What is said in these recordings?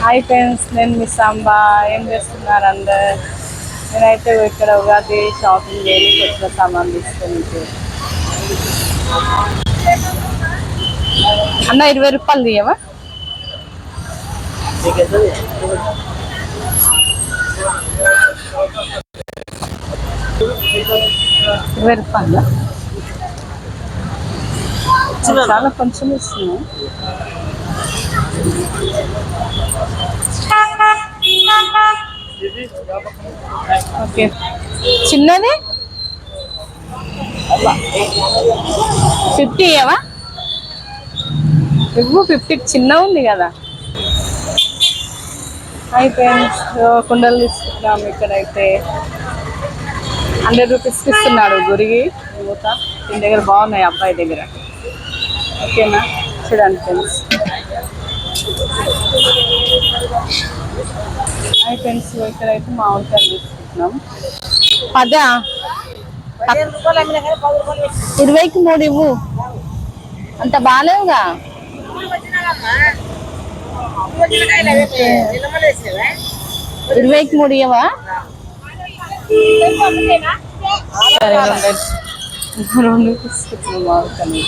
Hi friends నేను మీ సాంబా. ఏం చేస్తున్నారు అందరు? నేనైతే ఇక్కడ ఉగాది షాపింగ్ చేసి వచ్చిన సామాన్ అన్న ఇరవై రూపాయలు తీయవా? ఇరవై రూపాయలు? చాలా కొంచెం ఇస్తున్నాయి ఓకే. చిన్నది? ఫిఫ్టీ ఇవ్వవా ఇవ్వు ఫిఫ్టీకి చిన్న ఉంది కదా. హాయ్ ఫ్రెండ్స్ కుండలు తీసుకుంటున్నాం ఇక్కడైతే. హండ్రెడ్ రూపీస్కి ఇస్తున్నాడు గురిగి. మూత దీని దగ్గర బాగున్నాయి అబ్బాయి దగ్గర. ఓకేనా చూడండి ఫ్రెండ్స్. హాయ్ ఫ్రెండ్స్ ఇక్కడైతే మామిడికాయలు తీసుకుంటున్నాం. పదా? ఇరవైకి మూడు ఇవ్వు. అంత బాగాలేవుగా ఇరవైకి మూడు ఇవ్వవా రెండు తీసుకుంటున్నాం మామిడికాయలు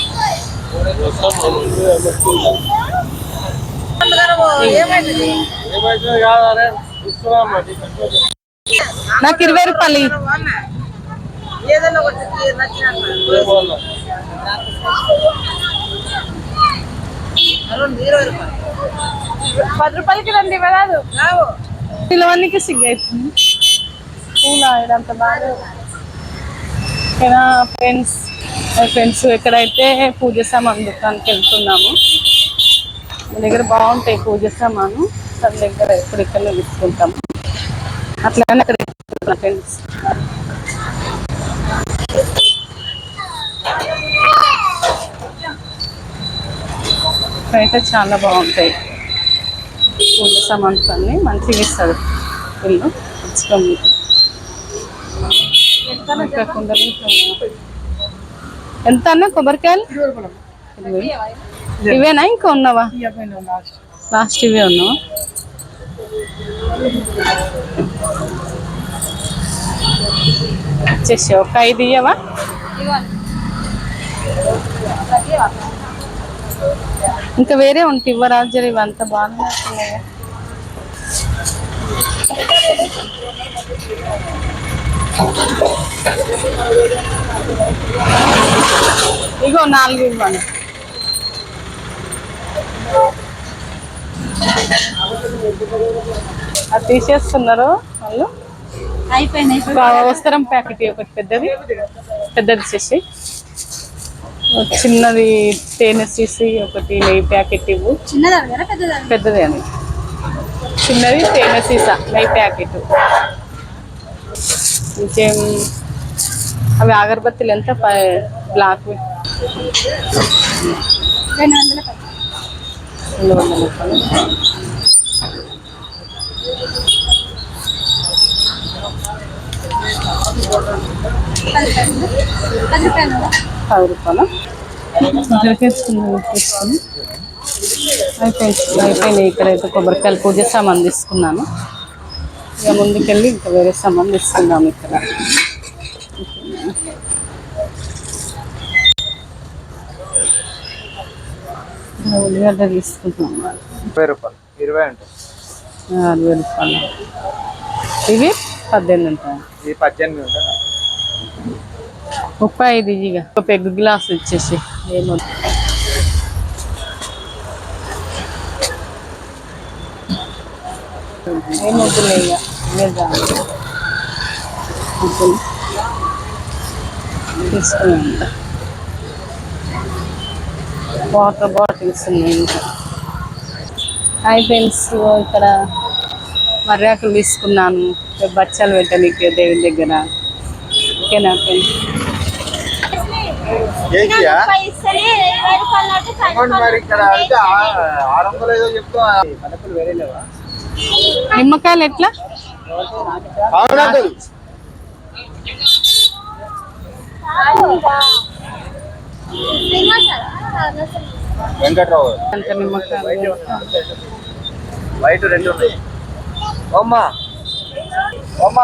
నాకు ఇరవై రూపాయలు పది రూపాయలకి రండి ఇవ్వరాదు రావు పిలవడానికి సిగ్గు అవుతుంది. పూల ఇదంతా బాగా. ఫ్రెండ్స్ ఫ్రెండ్స్ ఎక్కడైతే పూజ సామాన్ దుకాణానికి వెళ్తున్నాము మన దగ్గర బాగుంటాయి పూజ సామాను. తన దగ్గర ఎప్పుడు తీసుకుంటాము. అట్లానే అక్కడ ఫ్రెండ్స్. అయితే చాలా బాగుంటాయి పూజ సామాన్స్ అన్ని. మంచిగా ఇస్తారు వీళ్ళు. ఇచ్చుకోండి కుండలు ఎంత అన్న కొబ్బరికాయలు. ఇవేనా? ఇంకా ఉన్నావా? లాస్ట్ ఇవే ఉన్నావా? వచ్చేసి ఒక ఐదు ఇయ్యవా? ఇంకా వేరే ఉంటే ఇవ్వరాజు జర ఇవంతా బాగున్నాయి ఇగో నాలుగు ఇవ్వండి. అది తీసేస్తున్నారు వాళ్ళు. వస్త్రం ప్యాకెట్ ఒకటి పెద్దది. పెద్దది చేసి. చిన్నది తేనె తీసి ఒకటి నెయ్యి ప్యాకెట్ ఇవ్వు. చిన్నదా కదా పెద్దదా పెద్దదే అని. చిన్నది తేనె సీసా నెయ్యి ప్యాకెట్. ఇంకేం అవి అగరబత్తులు ఎంత? బ్లాక్ రెండు వందల పది. రూపాయలు పది తీసుకుని అయిపోయింది అయిపోయినాయి ఇక్కడైతే కొబ్బరికాయలు పూజ సామాన్ తీసుకున్నాను. ఇక ముందుకెళ్ళి ఇంకా వేరే సామాన్ తీసుకుందాం ఇక్కడ. ఉల్లిగడ్డ తీసుకుంటున్నాం. ముప్పై రూపాయలు. ఇరవై ఉంటుంది అరవై రూపాయలు. ఇవి పద్దెనిమిది ఉంటాయి. ఇది పద్దెనిమిది ఉంటుంది ముప్పై ఐదు ఇక. ఒక పెగ్గు గ్లాస్ ఇచ్చేసి. ఏమో. ఏమొద్దులే ఇక. ఇవే చాలు. వద్దులే. తీసుకుని ఉంటా వాటర్ బాటిల్స్ ఉన్నాయి. ఫ్రెండ్స్ ఇక్కడ మర్యాకులు తీసుకున్నాను. బచ్చాలు పెట్టడానికి దేవుని దగ్గర. ఓకేనా ఫ్రెండ్స్? నిమ్మకాయలు ఎట్లా? అంకుల్? వెంకట్రావు వైట్ రెండు ఉన్నాయి. ఓమ్మా ఓమ్మా